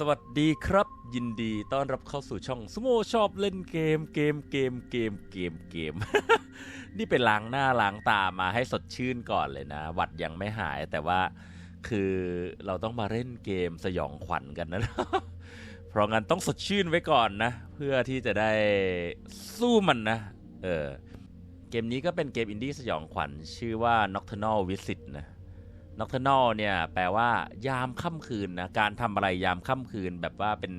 สวัสดีครับ ยินดีต้อนรับเข้าสู่ช่องสโมชอบเล่นเกมเกมเกมเกมเกมเกม นี่เป็นล้างหน้าล้างตามาให้สดชื่นก่อนเลยนะ หวัดยังไม่หายแต่ว่าคือเราต้องมาเล่นเกมสยองขวัญกันนะ เพราะงั้นต้องสดชื่นไว้ก่อนนะ เพื่อที่จะได้สู้มันนะ เออ เกมนี้ก็เป็นเกมอินดี้สยองขวัญชื่อว่า Nocturnal Visit นะ Nocturnal เนี่ยแปลว่ายามค่ำคืนนะการทำอะไรยามค่ำคืน แบบว่าเป็น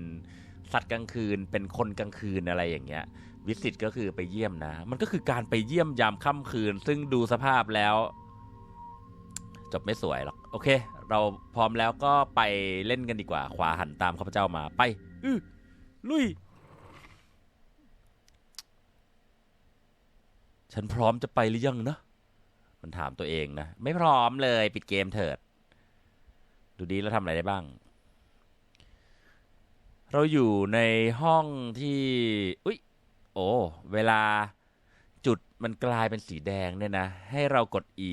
สัตว์กลางคืน เป็นคนกลางคืนอะไรอย่างเงี้ยวิสิตก็คือไปเยี่ยมนะ มันก็คือการไปเยี่ยมยามค่ำคืน ซึ่งดูสภาพแล้ว จบไม่สวยหรอกโอเค เราพร้อมแล้วก็ไปเล่นกันดีกว่า ขวาหันตามข้าพเจ้ามาไปอื้อลุย ฉันพร้อมจะไปหรือยังนะ มันถามตัวเองนะ ไม่พร้อมเลยปิดเกมเถิด ดูดีแล้วทำอะไรได้บ้าง เราอยู่ในห้องที่อุ๊ยโอ้เวลาจุดมันกลายเป็นสีแดงเนี่ยนะ ให้เรากด E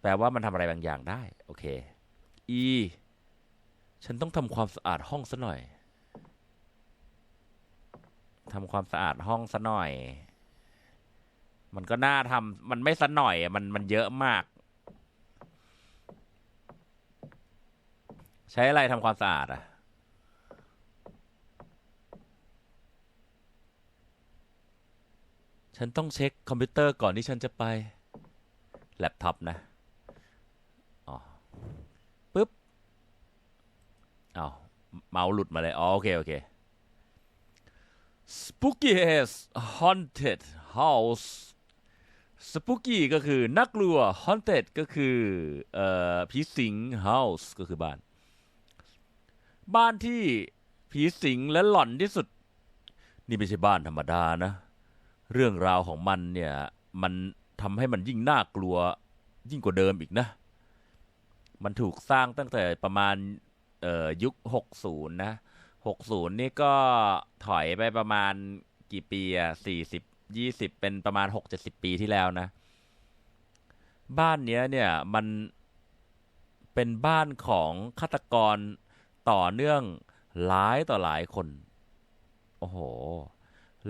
แปลว่ามันทำอะไรบางอย่างได้ โอเค E ฉันต้องทำความสะอาดห้องซะหน่อยทำความสะอาดห้องซะหน่อย มันก็น่าทำมันไม่สัหน่อยมันมันเยอะมาก ใช้อะไรทำความสะอาดอะฉันต้องเช็คคอมพิวเตอร์ก่อนที่ฉันจะไป แล็ปท็อปนะอ๋อปึ๊บเอาวเมาส์หลุดมาเลย อ๋อ โอเค โอเค Spooky House Haunted House Spooky ก็คือน่ากลัว Haunted ก็คือเอ่อผีสิง House ก็คือบ้าน บ้านที่ผีสิงและหลอนที่สุด นี่ไม่ใช่บ้านธรรมดานะ เรื่องราวของมันเนี่ย มันทำให้มันยิ่งน่ากลัวยิ่งกว่าเดิมอีกนะ มันถูกสร้างตั้งแต่ประมาณยุค 60 นะ 60 นี่ก็ถอยไปประมาณกี่ปีอะ40 20เป็นประมาณ6-70ปีที่แล้วนะ บ้านเนี้ยเนี่ยมันเป็นบ้านของฆาตกรต่อเนื่องหลายต่อหลายคน โอ้โห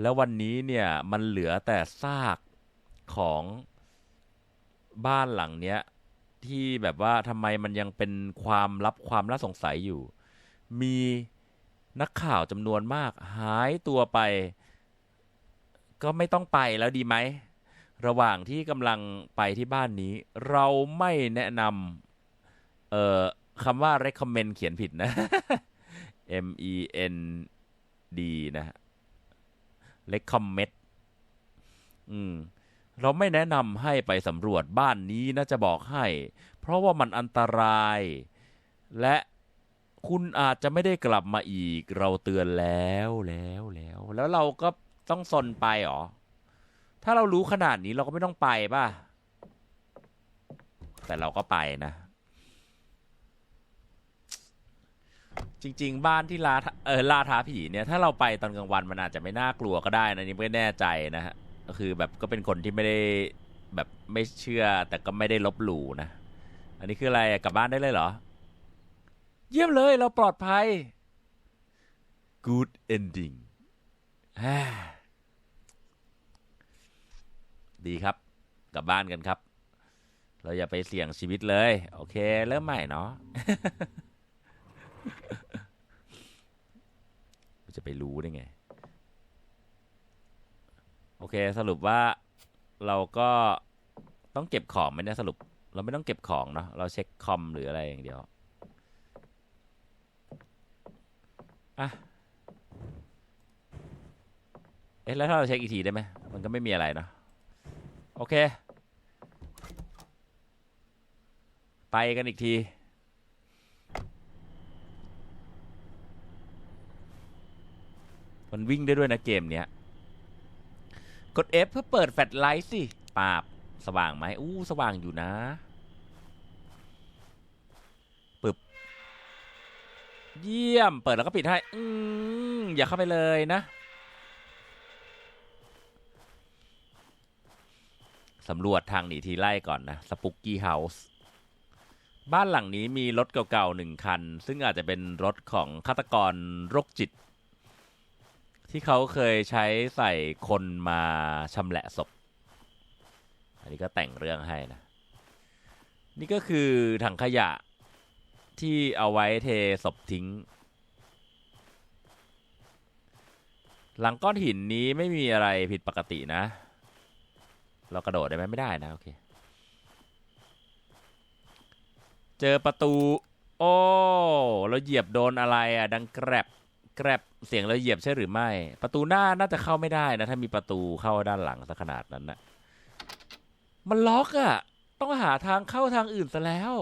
แล้ววันนี้เนี่ยมันเหลือแต่ซากของบ้านหลังเนี้ยที่แบบว่าทำไมมันยังเป็นความลับความน่าสงสัยอยู่ มีนักข่าวจำนวนมากหายตัวไป ก็ไม่ต้องไปแล้วดีไหม ระหว่างที่กำลังไปที่บ้านนี้ เราไม่แนะนำเอ่อคำว่า recommend เขียนผิดนะ M E N D นะฮะ recommend อืมเราไม่แนะนำให้ไปสำรวจบ้านนี้นะจะบอกให้ เพราะว่ามันอันตราย และคุณอาจจะไม่ได้กลับมาอีก เราเตือนแล้วแล้วแล้ว แล้วเราก็ ต้องซนไปหรอ ถ้าเรารู้ขนาดนี้เราก็ไม่ต้องไปป่ะ แต่เราก็ไปนะ จริง ๆ บ้านที่ลาเออล่าท้าผีเนี่ย ถ้าเราไปตอนกลางวันมันอาจจะไม่น่ากลัวก็ได้นะนี่ไม่แน่ใจนะฮะก็คือแบบก็เป็นคนที่ไม่ได้แบบไม่เชื่อแต่ก็ไม่ได้ลบหลู่นะ อันนี้คืออะไรกลับบ้านได้เลยเหรอ เยี่ยมเลยเราปลอดภัย good ending ดีครับ กลับบ้านกันครับ เราอย่าไปเสี่ยงชีวิตเลย โอเค เริ่มใหม่เนาะจะไปรู้ได้ไง โอเคสรุปว่าเราก็ต้องเก็บของไหมเนี่ยสรุป เราไม่ต้องเก็บของเนาะเราเช็คคอมหรืออะไรอย่างเดียวอะเอ๊ะแล้วถ้าเราเช็คอีกทีได้ไหมมันก็ไม่มีอะไรเนาะ โอเค ไปกันอีกที มันวิ่งได้ด้วยนะเกมเนี้ย กด F เพื่อเปิดแฟลชไลท์สิปาบ สว่างไหมอู้ สว่างอยู่นะปึบ เยี่ยม เปิดแล้วก็ปิดให้ อืมอย่าเข้าไปเลยนะ สำรวจทางหนีทีไล่ก่อนนะสปุกกี้เฮาส์บ้านหลังนี้มีรถเก่าๆหนึ่งคัน ซึ่งอาจจะเป็นรถของฆาตกรโรคจิต ที่เขาเคยใช้ใส่คนมาชำแหละศพ อันนี้ก็แต่งเรื่องให้นะ นี่ก็คือถังขยะที่เอาไว้เทศพทิ้ง หลังก้อนหินนี้ไม่มีอะไรผิดปกตินะ เรากระโดดได้ไหมไม่ได้นะโอเคเจอประตู โอ้เราเหยียบโดนอะไรอะดังแกรบแกรบเสียงเราเหยียบใช่หรือไม่ ประตูหน้าน่าจะเข้าไม่ได้นะ ถ้ามีประตูเข้าด้านหลังสักขนาดนั้นนะมันล็อกอะ ต้องหาทางเข้าทางอื่นซะแล้ว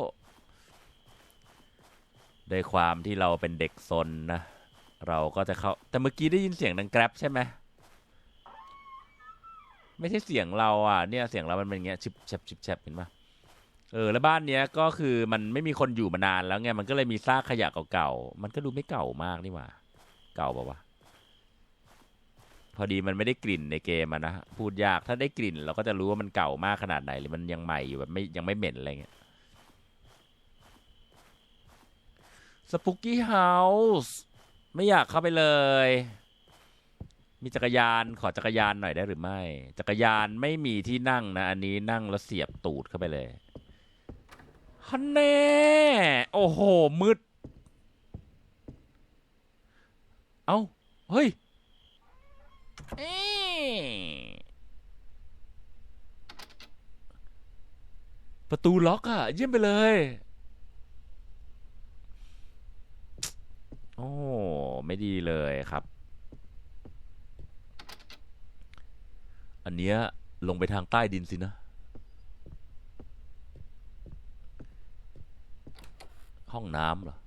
ด้วยความที่เราเป็นเด็กซนนะ เราก็จะเข้า แต่เมื่อกี้ได้ยินเสียงดังแกรบใช่ไหม ไม่ใช่เสียงเราอะเนี่ยเสียงเรามันเป็นอย่างเงี้ยชิบแชบชิบแชบเห็นปะเออแล้วบ้านเนี้ยก็คือมันไม่มีคนอยู่มานานแล้วไงมันก็เลยมีซากขยะเก่าๆมันก็ดูไม่เก่ามากนี่หว่า เก่าปะวะพอดีมันไม่ได้กลิ่นในเกมอะนะพูดยากถ้าได้กลิ่น เราก็จะรู้ว่ามันเก่ามากขนาดไหนหรือมันยังใหม่อยู่แบบไม่ยังไม่เหม็นอะไรเงี้ยสปุกกี้เฮาส์ไม่อยากเข้าไปเลย มีจักรยานขอจักรยานหน่อยได้หรือไม่ จักรยานไม่มีที่นั่งนะ อันนี้นั่งแล้วเสียบตูดเข้าไปเลยฮันแน่โอ้โหมืด เอ้าเฮ้ยเอ๊ประตูล็อกอะเยี่ยมไปเลย โอ้ ไม่ดีเลยครับ อันเนี้ยลงไปทางใต้ดินสินะ ห้องน้ำเหรอ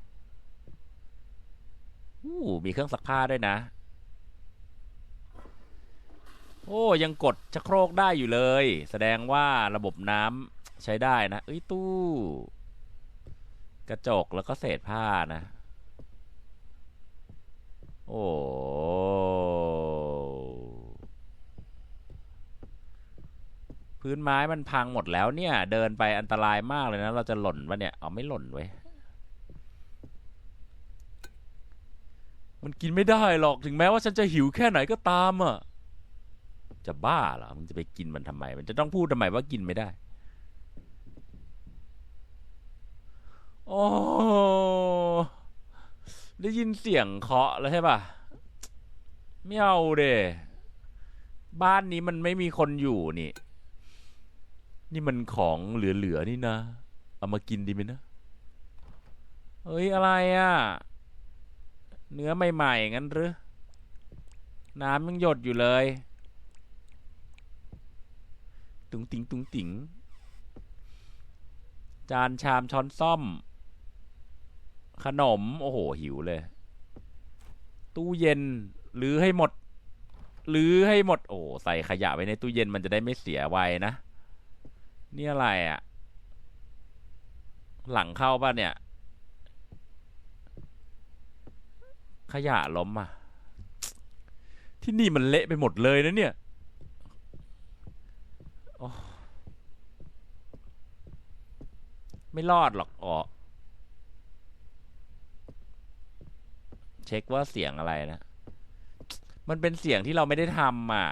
อู้มีเครื่องซักผ้าด้วยนะ โอ้ยังกดชักโครกได้อยู่เลย แสดงว่าระบบน้ำใช้ได้นะ เอ้ยตู้ กระจกแล้วก็เศษผ้านะ โอ้ พื้นไม้มันพังหมดแล้วเนี่ย เดินไปอันตรายมากเลยนะ เราจะหล่นวะเนี่ย เอาไม่หล่นเว้ยมันกินไม่ได้หรอกถึงแม้ว่าฉันจะหิวแค่ไหนก็ตามอะ จะบ้าเหรอมึงจะไปกินมันทำไม มันจะต้องพูดทำไมว่ากินไม่ได้ โอ้ได้ยินเสียงเคาะแล้วใช่ป่ะไม่เอาเดบ้านนี้มันไม่มีคนอยู่นี่ นี่มันของเหลือๆนี่นะ เอามากินดีไหมนะ เฮ้ย อะไรอะ่ะ เนื้อใหม่ๆงั้นหรือ น้ำยังหยดอยู่เลย ตุงติงตุงติงจานชามช้อนซ่อม ขนม โอ้โห หิวเลย ตู้เย็นหรือให้หมดหรือให้หมด โอ้ใส่ขยะไว้ในตู้เย็นมันจะได้ไม่เสียไวนะ นี่อะไรอะ่ะ หลังเข้าป่ะเนี่ย ขยะล้มอะ ที่นี่มันเละไปหมดเลยนะเนี่ยโอ้ไม่รอดหรอกอ๋อเช็คว่าเสียงอะไรนะ มันเป็นเสียงที่เราไม่ได้ทำอะ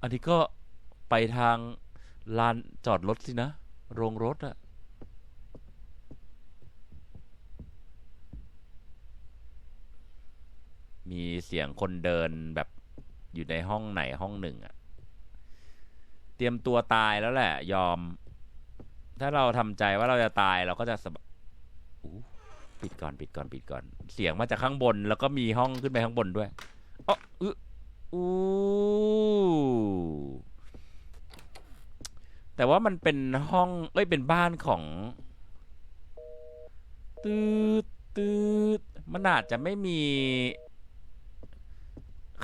อันนี้ก็ไปทาง ลานจอดรถสินะ โรงรถอะมีเสียงคนเดินแบบอยู่ในห้องไหนห้องหนึ่งอะเตรียมตัวตายแล้วแหละ ยอม ถ้าเราทำใจว่าเราจะตายเราก็จะสบปิดก่อนปิดก่อนปิดก่อน เสียงมาจากข้างบนแล้วก็มีห้องขึ้นไปข้างบนด้วยอ๋ออออู้ แต่ว่ามันเป็นห้อง เอ้ย เป็นบ้านของตืดตืดมันอาจจะไม่มี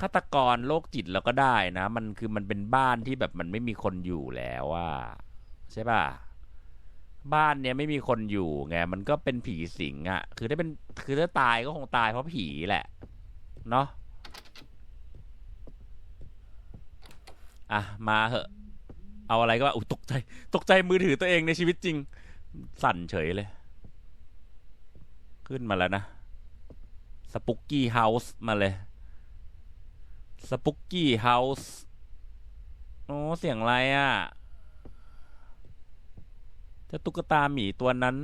ฆาตกรโรคจิตแล้วก็ได้นะ มันคือมันเป็นบ้านที่แบบมันไม่มีคนอยู่แล้วว่าใช่ป่ะ บ้านเนี้ยไม่มีคนอยู่ไง มันก็เป็นผีสิงอะ่ะคือถ้าเป็น คือถ้าตายก็คงตายเพราะผีแหละ เนาะ อะ มาเหอะ เอาอะไรก็ว่าอุตกใจ ตกใจมือถือตัวเองในชีวิตจริง สั่นเฉยเลย ขึ้นมาแล้วนะสปุกกี้เฮาส์มาเลยสปุกกี้เฮาส์โอ้เสียงอะไรอะ่ะเจะตุ๊กตาหมีตัวนั้น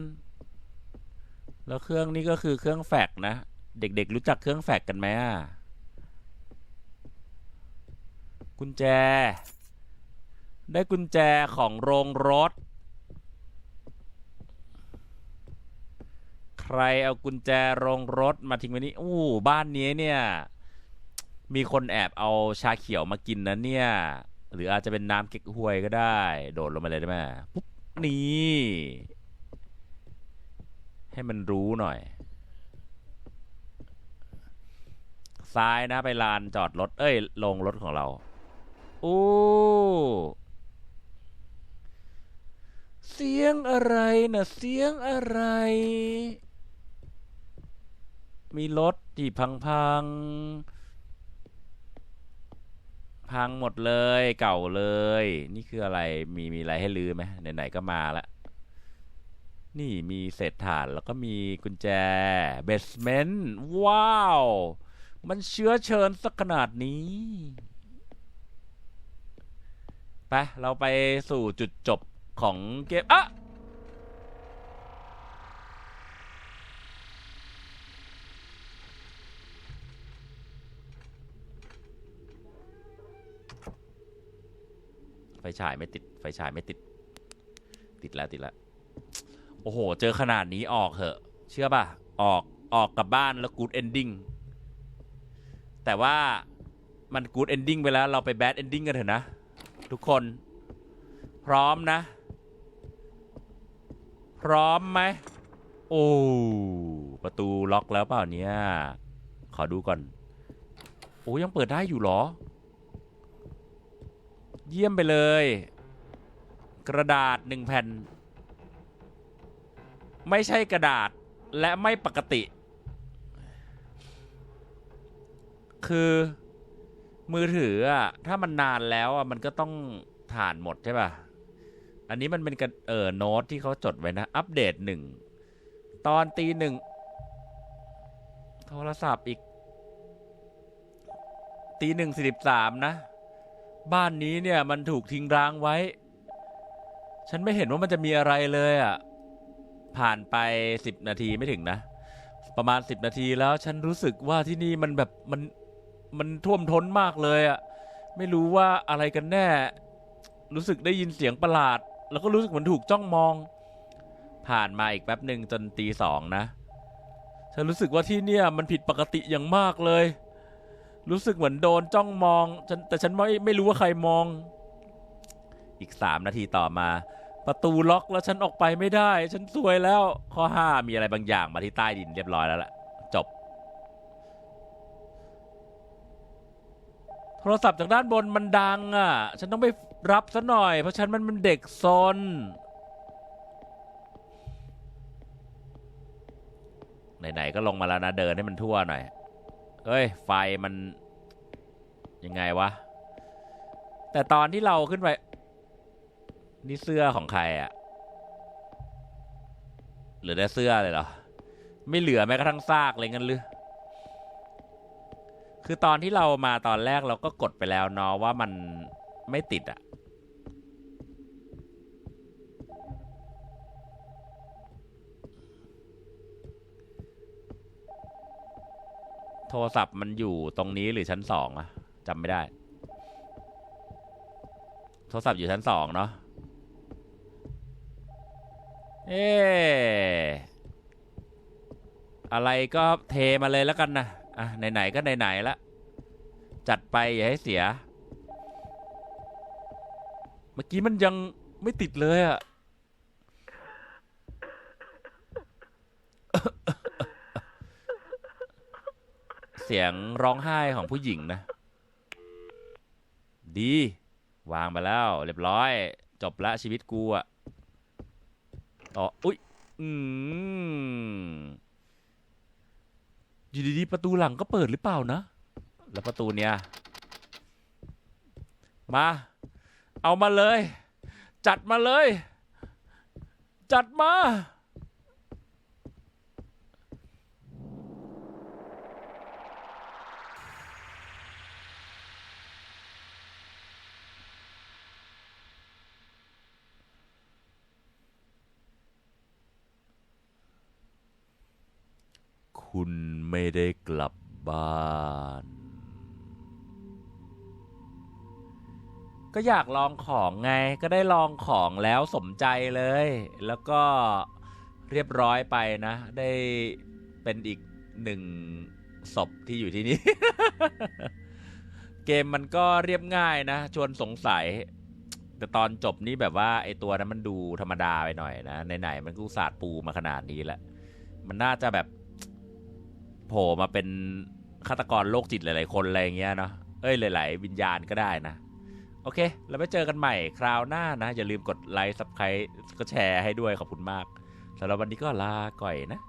แล้วเครื่องนี้ก็คือเครื่องแฟกนะ เด็กๆรู้จักเครื่องแฟกกันไหมอะกุญแจ ได้กุญแจของโรงรถ ใครเอากุญแจโรงรถมาทิ้งไว้นี่อู้บ้านนี้เนี่ย มีคนแอบเอาชาเขียวมากินนะเนี่ย หรืออาจจะเป็นน้ำเก๊กฮวยก็ได้ โดดลงมาเลยได้ไหมปุ๊บนี่ให้มันรู้หน่อย ซ้ายนะไปลานจอดรถ เอ้ยลงรถของเรา โอ้ เสียงอะไรนะเสียงอะไร มีรถที่พังพัง พังหมดเลยเก่าเลย นี่คืออะไรมีมีอะไรให้ลือไหมไหนๆก็มาละนี่มีเศษถ่านแล้วก็มีกุญแจเบสเมนต์ว้าว มันเชื้อเชิญสักขนาดนี้ไปเราไปสู่จุดจบ ของเกมอะไฟฉายไม่ติด ไฟฉายไม่ติด ติดแล้วติดแล้ว โอ้โห เจอขนาดนี้ออกเหอะ เชื่อป่ะ ออก ออกกลับบ้านแล้วกูดเอนดิ้ง แต่ว่ามันกูดเอนดิ้งไปแล้ว เราไปแบดเอนดิ้งกันเถอะนะ ทุกคน พร้อมนะ พร้อมไหมโอ้ประตูล็อกแล้วเปล่าเนี่ย ขอดูก่อน โอ้ยังเปิดได้อยู่เหรอ เยี่ยมไปเลย กระดาษหนึ่งแผ่น ไม่ใช่กระดาษและไม่ปกติ คือมือถืออะถ้ามันนานแล้วอะมันก็ต้องถ่านหมดใช่ป่ะ อันนี้มันเป็นกระเออโน้ตที่เขาจดไว้นะ อัปเดตหนึ่ง ตอนตีหนึ่ง โทรศัพท์อีก ตีหนึ่งสี่สิบสามนะ บ้านนี้เนี่ยมันถูกทิ้งร้างไว้ ฉันไม่เห็นว่ามันจะมีอะไรเลยอะ ผ่านไปสิบนาทีไม่ถึงนะ ประมาณสิบนาทีแล้วฉันรู้สึกว่าที่นี่มันแบบมันมันท่วมท้นมากเลยอะ ไม่รู้ว่าอะไรกันแน่ รู้สึกได้ยินเสียงประหลาด แล้วก็รู้สึกเหมือนถูกจ้องมอง ผ่านมาอีกแป๊บหนึ่งจนตีสองนะ ฉันรู้สึกว่าที่เนี่ยมันผิดปกติอย่างมากเลย รู้สึกเหมือนโดนจ้องมองฉันแต่ฉันไม่ไม่รู้ว่าใครมอง อีกสามนาทีต่อมา ประตูล็อกแล้วฉันออกไปไม่ได้ ฉันซวยแล้ว ข้อห้ามีอะไรบางอย่างมาที่ใต้ดินเรียบร้อยแล้วล่ะจบ โทรศัพท์จากด้านบนมันดังอะ ฉันต้องไป รับซะหน่อย เพราะฉันมันเป็นเด็กซนไหนๆก็ลงมาแล้วนะเดินให้มันทั่วหน่อย เอ้ย ไฟมัน ยังไงวะ แต่ตอนที่เราขึ้นไป นี่เสื้อของใครอะเหลือแต่เสื้อเลยเหรอ ไม่เหลือแม้กระทั่งซากเลยงั้นหรือคือตอนที่เรามาตอนแรกเราก็กดไปแล้วเนาะว่ามันไม่ติดอะ ทรศัพท์มันอยู่ตรงนี้หรือชั้นสองอะจำไม่ได้ โทรศัพท์อยู่ชั้นสองเนาะเออะไรก็เทมาเลยแล้วกันนะอะไหนๆก็ไหนๆละจัดไปอย่าให้เสีย เมื่อกี้มันยังไม่ติดเลยอะ เสียงร้องไห้ของผู้หญิงนะ ดี วางไปแล้ว เรียบร้อย จบละชีวิตกูอะอ๋ออุ๊ยอืมอยู่ดีๆประตูหลังก็เปิดหรือเปล่านะ แล้วประตูเนี้ยมา เอามาเลย จัดมาเลย จัดมา คุณไม่ได้กลับบ้าน ก็อยากลองของไงก็ได้ลองของแล้วสมใจเลย แล้วก็เรียบร้อยไปนะ ได้เป็นอีกหนึ่งศพที่อยู่ที่นี่ เกมมันก็เรียบง่ายนะ ชวนสงสัย แต่ตอนจบนี่แบบว่าไอตัวนั้นมันดูธรรมดาไปหน่อยนะไหนๆมันก็อุตสาดปูมาขนาดนี้แล้ว มันน่าจะแบบ โผล่มาเป็นฆาตกรโรคจิตหลาย ๆ คนอะไรอย่างเงี้ยเนาะเอ้ยหลาย ๆ วิญญาณก็ได้นะ โอเค แล้วไปเจอกันใหม่คราวหน้านะ อย่าลืมกดไลค์ซับสไครต์ก็แชร์ให้ด้วยขอบคุณมากสำหรับวันนี้ก็ลาก่อยนะ